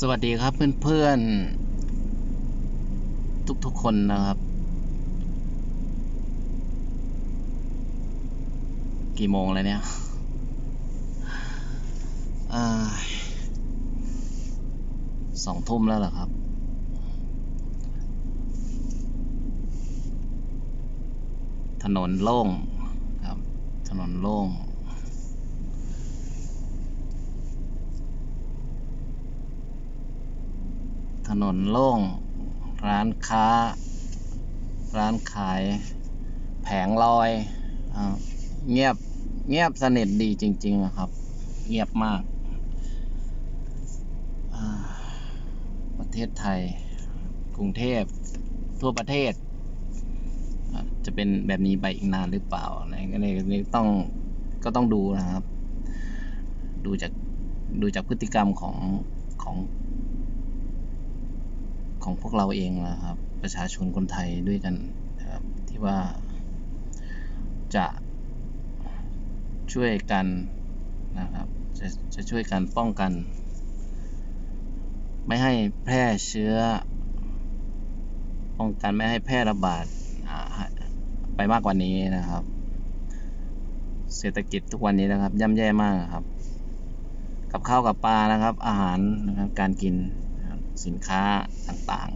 สวัสดีครับเพื่อนๆ ทุกๆคนนะครับ กี่โมงแล้วเนี่ยอสองทุ่มแล้วเหรอครับ ถนนโล่งครับ ถนนโล่ง นนโล่ง ร้านค้า ร้านขาย แผงลอยอเงียบเงียบสนิทดีจริงๆอะครับ เงียบมาก ประเทศไทย กรุงเทพ ทั่วประเทศ จะเป็นแบบนี้ไปอีกนานหรือเปล่าอะไรก็เลยนี่ต้องก็ต้องดูนะครับ ดูจากดูจากพฤติกรรมของของ ของพวกเราเองนะครับ ประชาชนคนไทยด้วยกันนะครับที่ว่าจะช่วยกันนะครับจะจะช่วยกันป้องกัน ไม่ให้แพร่เชื้อ ป้องกันไม่ให้แพร่ระบาดไปมากกว่านี้นะครับ เศรษฐกิจทุกวันนี้นะครับย่ำแย่มากครับ กับข้าวกับปลานะครับ อาหารนะครับการกิน สินค้าต่าง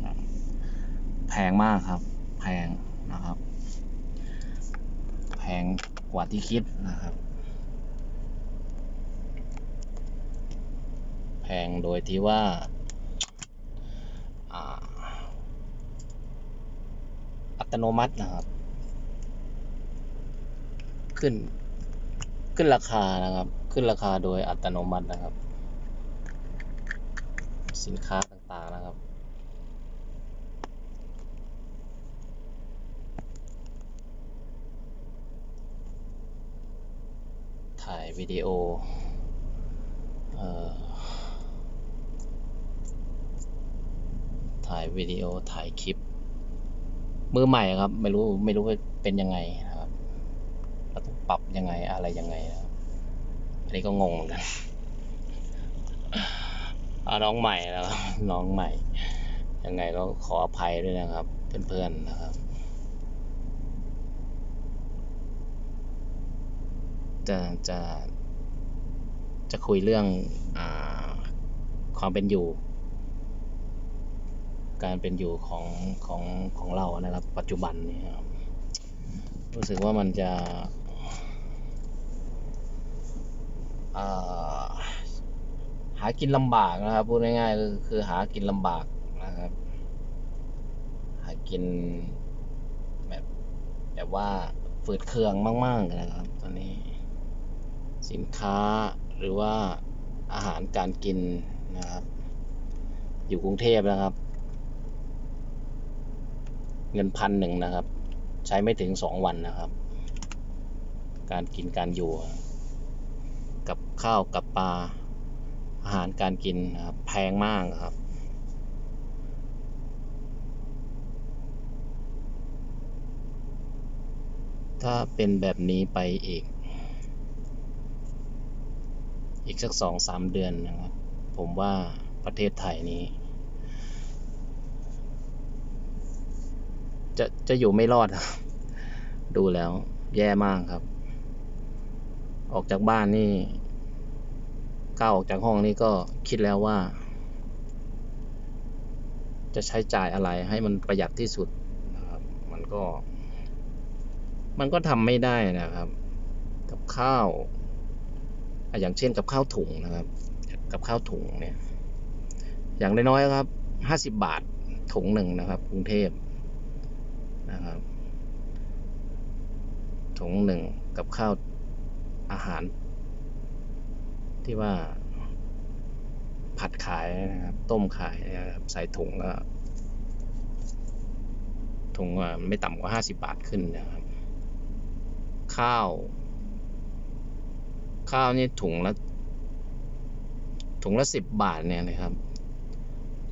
ๆ แพงมากครับ แพงนะครับ แพงกว่าที่คิดนะครับ แพงโดยที่ว่าอัตโนมัตินะครับ ขึ้นขึ้นราคานะครับ ขึ้นราคาโดยอัตโนมัตินะครับ สินค้า ตานะครับ ถ่ายวิดีโอถ่ายวิดีโอถ่ายคลิป มือใหม่ครับ ไม่รู้ไม่รู้ว่าเป็นยังไงครับเราต้องปรับยังไงอะไรยังไงครับอันนี้ก็งงเหมือนกัน น้องใหม่แล้วน้องใหม่ยังไงก็ขออภัยด้วยนะครับ เพื่อนๆนะครับ จะจะจะคุยเรื่องอความเป็นอยู่ การเป็นอยู่ของของของเรานะครับ ปัจจุบันนี้ครับรู้สึกว่ามันจะอ่า หากินลำบากนะครับพูดง่ายๆคือหากินลำบากนะครับ หากินแบบแบบว่าฝืดเคืองมาก ๆนะครับ ตอนนี้ สินค้าหรือว่าอาหารการกินนะครับ อยู่กรุงเทพนะครับ เงินพันหนึ่งนะครับ ใช้ไม่ถึงสองวันนะครับ การกินการอยู่ กับข้าวกับปลา อาหารการกินนะครับแพงมากครับ ถ้าเป็นแบบนี้ไปอีก อีกสักสองสามเดือนนะครับ ผมว่าประเทศไทยนี้ จะจะอยู่ไม่รอดครับ ดูแล้วแย่มากครับ ออกจากบ้านนี่ ก้าวออกจากห้องนี่ก็คิดแล้วว่า จะใช้จ่ายอะไรให้มันประหยัดที่สุดนะครับ มันก็ มันก็ทำไม่ได้นะครับ กับข้าวอะอย่างเช่นกับข้าวถุงนะครับ กับข้าวถุงเนี่ย อย่างน้อยๆครับห้าสิบบาทถุงหนึ่งนะครับ กรุงเทพนะครับถุงหนึ่งกับข้าวอาหาร ที่ว่า ผัดขายนะครับ ต้มขายนะครับใส่ถุงก็ถุงว่าไม่ต่ำกว่าห้าสิบาทขึ้นนะครับ ข้าว ข้าวนี่ถุงละถุงละสิบบาทเนี่ยนะครับ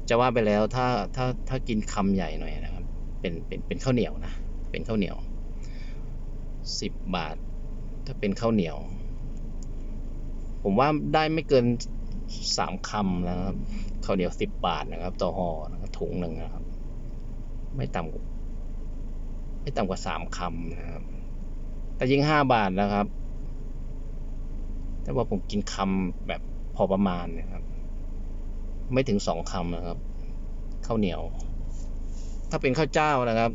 จะว่าไปแล้วถ้าถ้าถ้ากินคำใหญ่หน่อยนะครับ เป็นเป็นเป็นข้าวเหนียวนะ เป็นข้าวเหนียวสิบบาท ถ้าเป็นข้าวเหนียว ผมว่าได้ไม่เกินสามคำนะครับข้าวเหนียวสิบบาทนะครับ ต่อห่อนะครับถุงหนึ่งนะครับ ไม่ต่ำไม่ต่ำกว่าสามคำนะครับ แต่ยิ่งห้าบาทนะครับ แต่ว่าผมกินคำแบบพอประมาณนะครับ ไม่ถึงสองคำนะครับข้าวเหนียว ถ้าเป็นข้าวเจ้านะครับ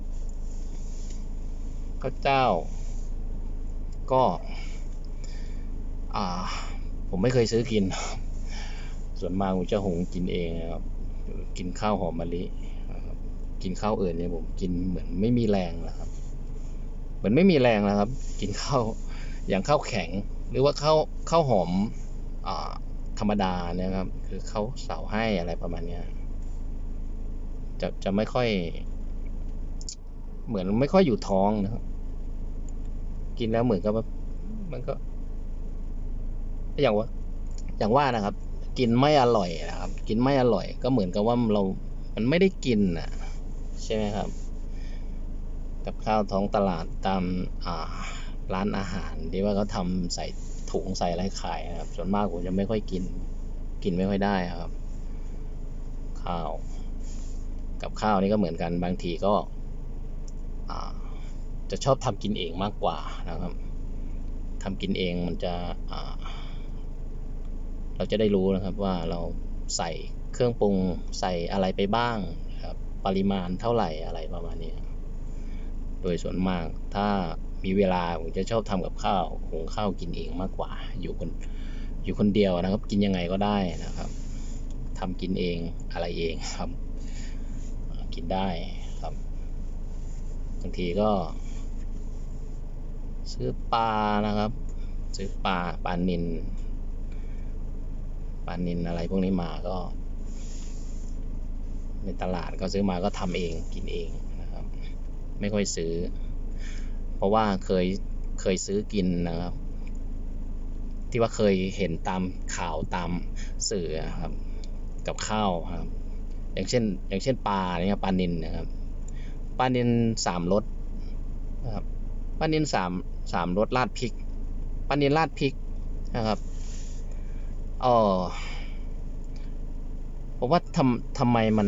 ข้าวเจ้า ก็ อ่า ผมไม่เคยซื้อกิน ส่วนมากผมจะหุงกินเองครับ กินข้าวหอมมะลิกินข้าวอื่นเนี่ยผมกินเหมือนไม่มีแรงนะครับ เหมือนไม่มีแรงนะครับ กินข้าวอย่างข้าวแข็ง หรือว่าข้าวข้าวหอมอธรรมดาเนี่ยครับ คือข้าวเสาให้อะไรประมาณเนี้ยจะจะไม่ค่อย เหมือนไม่ค่อยอยู่ท้องนะครับ กินแล้วเหมือนกับว่ามันก็ อย่างว่าอย่างว่านะครับ กินไม่อร่อยนะครับ กินไม่อร่อย ก็เหมือนกับว่าเรา มันไม่ได้กินอะ ใช่ไหมครับ กับข้าวท้องตลาดตามอ่าร้านอาหารที่ว่าเขาทำใส่ถุงใส่อะไรขายนะครับ ส่วนมากผมจะไม่ค่อยกิน กินไม่ค่อยได้ครับ ข้าว กับข้าวนี่ก็เหมือนกันบางทีก็จะชอบทำกินเองมากกว่านะครับทำกินเองมันจะ เราจะได้รู้นะครับว่าเราใส่เครื่องปรุงใส่อะไรไปบ้างครับปริมาณเท่าไหร่อะไรประมาณนี้โดยส่วนมากถ้ามีเวลาผมจะชอบทำกับข้าวหุงข้าวกินเองมากกว่า อยู่คนอยู่คนเดียวนะครับ กินยังไงก็ได้นะครับทำกินเองอะไรเองครับกินได้ครับบางทีก็ ซื้อปลานะครับ ซื้อปลาปลานิน ลานินอะไรพวกนี้มาก็ ในตลาดก็ซื้อมาก็ทำเองกินเองนะครับ ไม่ค่อยซื้อ เพราะว่าเคยเคยซื้อกินนะครับ ที่ว่าเคยเห็นตามข่าวตามสื่อครับ กับข้าวครับ อย่างเช่น อย่างเช่นปลาเนี่ยปลานินนะครับปลานินสามรสนะครับปลานินสามสามรสราดพริกปลานินราดพริกนะครับ เออผมว่าทำทำไมมัน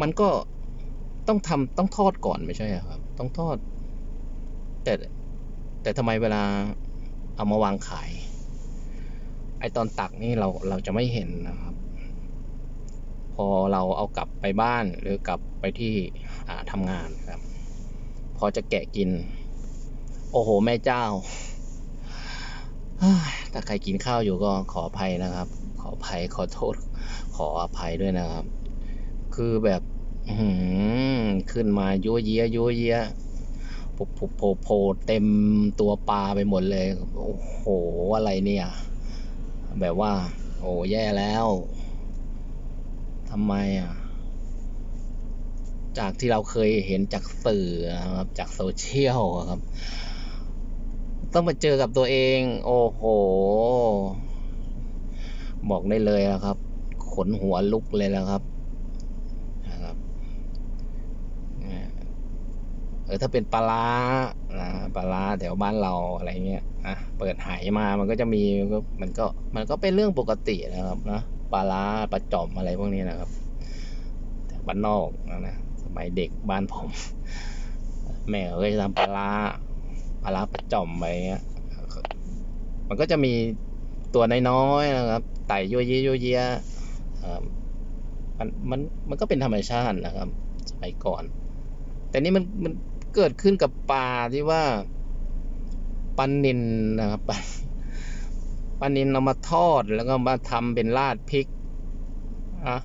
มันก็ต้องทำต้องทอดก่อนไม่ใช่ครับ ต้องทอด แต่แต่ทำไมเวลาเอามาวางขาย ไอตอนตักนี่เราเราจะไม่เห็นนะครับ พอเราเอากลับไปบ้านหรือกลับไปที่ทำงานครับ พอจะแกะกิน โอ้โห แม่เจ้า ถ้าใครกินข้าวอยู่ก็ขออภัยนะครับ ขออภัยขอโทษ ขออภัยด้วยนะครับ คือแบบขึ้นมายั่วเยียยั่วเยียปุบปุบโผล่โผล่เต็มตัวปลาไปหมดเลย โอ้โห อะไรเนี่ย แบบว่า โอ้แย่แล้วทำไมอะ จากที่เราเคยเห็นจากสื่อครับ จากโซเชียลครับ ต้องมาเจอกับตัวเอง โอ้โห บอกได้เลยนะครับ ขนหัวลุกเลยนะครับนะครับเออถ้าเป็นปลาร้าปลาร้าแถวบ้านเราอะไรเงี้ยอะเปิดหายมามันก็จะมีมันก็มันก็เป็นเรื่องปกตินะครับนะปลาร้าปลาจอมอะไรพวกนี้นะครับแต่บ้านนอกนะนะสมัยเด็กบ้านผม แม่ก็จะทำปลาร้า ปลาร้าปลาจอมไปเงี้ย มันก็จะมีตัวน้อยๆนะครับ ไต่ยั่วเยี่ยยั่วเยี่ยมันมันมันก็เป็นธรรมชาตินะครับสมัยก่อน แต่นี่มันมันเกิดขึ้นกับปลาที่ว่าปลานินนะครับปลาปลานินเอามาทอดแล้วก็มาทำเป็นราดพริกอะ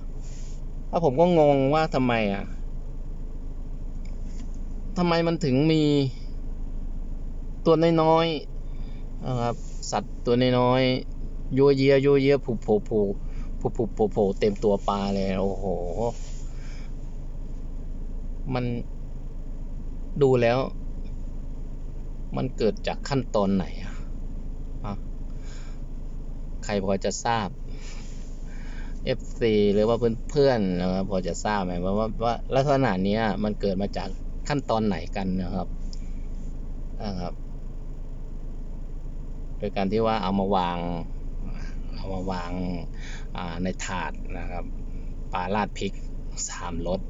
แล้วผมก็งงว่าทำไมอะทำไมมันถึงมี ตัวน้อยๆนะครับ สัตว์ตัวน้อยๆยัวเยียยัวเยียผูโผผูผูผูผโผเต็มตัวปลาเลยโอ้โห มันดูแล้ว มันเกิดจากขั้นตอนไหนอะอะใครพอจะทราบ FC หรือว่าเพื่อนๆนะครับพอจะทราบไหมว่าว่าลักษณะนี้มันเกิดมาจากขั้นตอนไหนกันนะครับนะครับ ดยการที่ว่าเอามาวางเอามาวางในถาดนะครับปลาราดพริกสามรส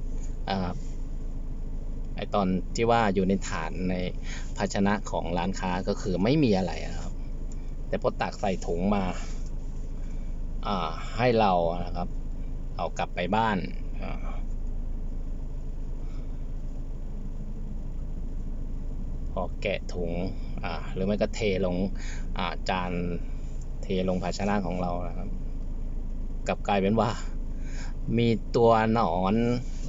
ไอตอนที่ว่าอยู่ในถาดในภาชนะของร้านค้าก็คือไม่มีอะไรนะครับ แต่พอตักใส่ถุงมาอ่าให้เรานะครับ เอากลับไปบ้าน พอแกะถุงหรือไม่ก็เทลงาจานเทลงภาชนะของเรานะครับกลับกลายเป็นว่ามีตัวหนอน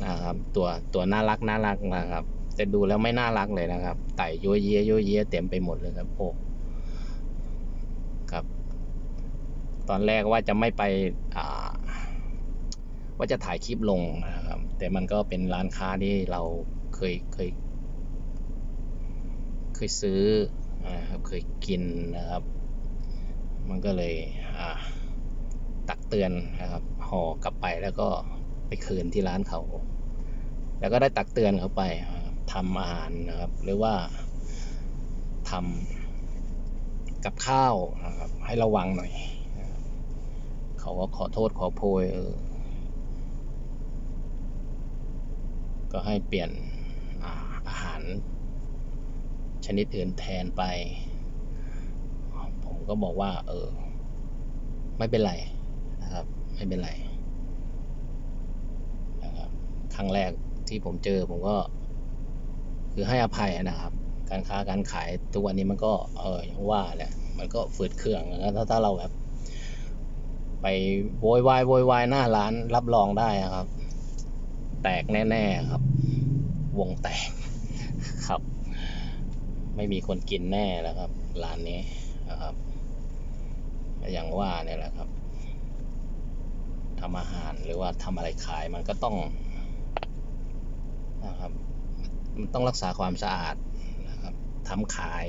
นะครับตัวตัวน่ารักน่ารักนะครับแต่ดูแล้วไม่น่ารักเลยนะครับไต่ยัวเยียยัวเยียเต็มไปหมดเลยครับโอ้ครับ ตอนแรกว่าจะไม่ไปอ่าว่าจะถ่ายคลิปลงนะครับ แต่มันก็เป็นร้านค้าที่เราเคยเคย เคยซื้อนะครับเคยกินนะครับ มันก็เลยตักเตือนนะครับห่อกลับไปแล้วก็ไปคืนที่ร้านเขา แล้วก็ได้ตักเตือนเขาไปทำอาหารนะครับ หรือว่าทำกับข้าวนะครับ ให้ระวังหน่อยนะเขาก็ขอโทษขอโพยก็ให้เปลี่ยนอาหาร ชนิดอื่นแทนไป ผมก็บอกว่า เออ ไม่เป็นไรนะครับ ไม่เป็นไรนะครับครั้งแรกที่ผมเจอผมก็ คือให้อภัยนะครับ การค้าการขายทุกวันนี้มันก็ เอออย่างว่าแหละมันก็ฝืดเครื่องนะถ้าถ้าเราแบบ ไปโวยวายโวยวายหน้าร้านรับรองได้นะครับ แตกแน่ ๆ ครับ วงแตกครับ ไม่มีคนกินแน่แล้วครับร้านนี้นะครับอย่างว่าเนี่ยแหละครับทำอาหารหรือว่าทำอะไรขายมันก็ต้องนะครับมันต้องรักษาความสะอาดนะครับทำขาย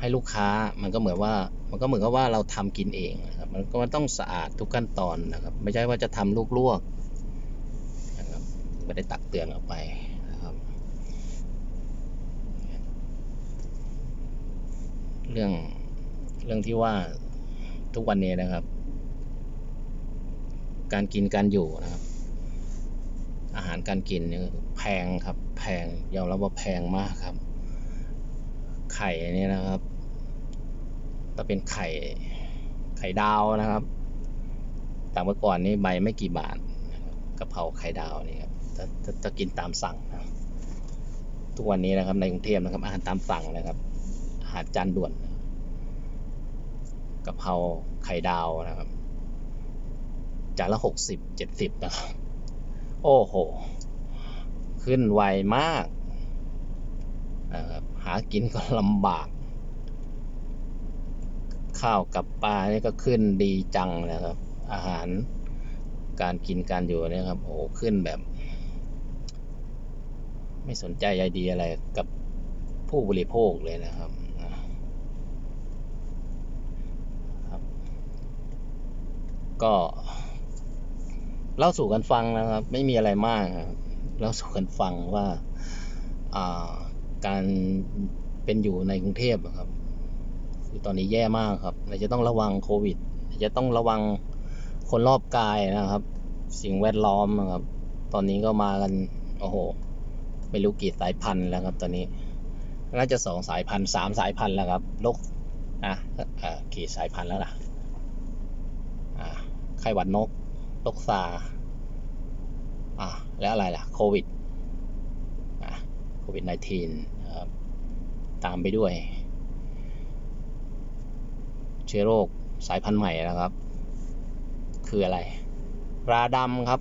ให้ลูกค้ามันก็เหมือนว่า มันก็เหมือนกับว่าเราทำกินเองนะครับ มันก็มันต้องสะอาดทุกขั้นตอนนะครับ ไม่ใช่ว่าจะทำลวกๆนะครับไม่ได้ตักเตือนออกไปนะครับ เรื่องเรื่องที่ว่าทุกวันนี้นะครับ การกินการอยู่นะครับ อาหารการกินเนี่ยแพงครับ แพงยอมรับว่าแพงมากครับ ไข่เนี่ยนะครับถ้าเป็นไข่ไข่ดาวนะครับแต่เมื่อก่อนนี่ใบไม่กี่บาทกะเพราไข่ดาวนี่ครับถ้าถ้าถ้ากินตามสั่งนะทุกวันนี้นะครับในกรุงเทพนะครับอาหารตามสั่งนะครับ หารจานด่วนกะเพราไข่ดาวนะครับ จานละหกสิบเจ็ดสิบนะครับ โอ้โห ขึ้นไวมากนะครับหากินก็ลำบาก ข้าวกับปลานี่ก็ขึ้นดีจังนะครับ อาหารการกินการอยู่เนี่ยครับ โอ้ขึ้นแบบ ไม่สนใจใยดีอะไรกับผู้บริโภคเลยนะครับ ก็ เล่าสู่กันฟังนะครับ ไม่มีอะไรมากครับเล่าสู่กันฟังว่าการเป็นอยู่ในกรุงเทพครับ คือตอนนี้แย่มากครับเราจะต้องระวังโควิดจะต้องระวังคนรอบกายนะครับ สิ่งแวดล้อมนะครับ ตอนนี้ก็มากันโอ้โหไม่รู้กี่สายพันธุ์แล้วครับ ตอนนี้น่าจะสองสายพันธุ์สามสายพันธุ์แล้วครับโรคอะกี่สายพันธุ์แล้วล่ะ ไข้หวัดนกโรคซาอ่าแล้วอะไรล่ะ โควิดอ่าโควิด -19 ตามไปด้วย เชื้อโรคสายพันธุ์ใหม่นะครับ คืออะไร ราดำครับ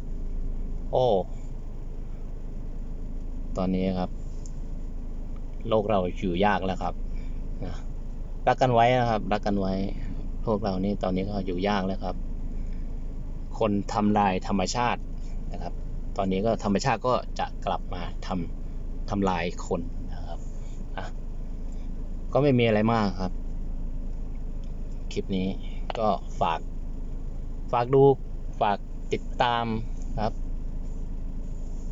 โอ้ ตอนนี้ครับ โลกเราอยู่ยากแล้วครับนะรักกันไว้นะครับ รักกันไว้ พวกเรานี่ตอนนี้ก็อยู่ยากแล้วครับ คนทำลายธรรมชาตินะครับ ตอนนี้ก็ธรรมชาติก็จะกลับมาทำทำลายคนนะครับอะก็ไม่มีอะไรมากครับ คลิปนี้ก็ฝาก ฝากดูฝากติดตามครับ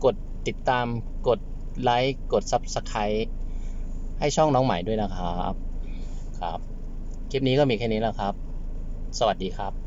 กดติดตามกดไลค์กด Subscribe ให้ช่องน้องใหม่ด้วยนะครับ ครับ คลิปนี้ก็มีแค่นี้แล้วครับ สวัสดีครับ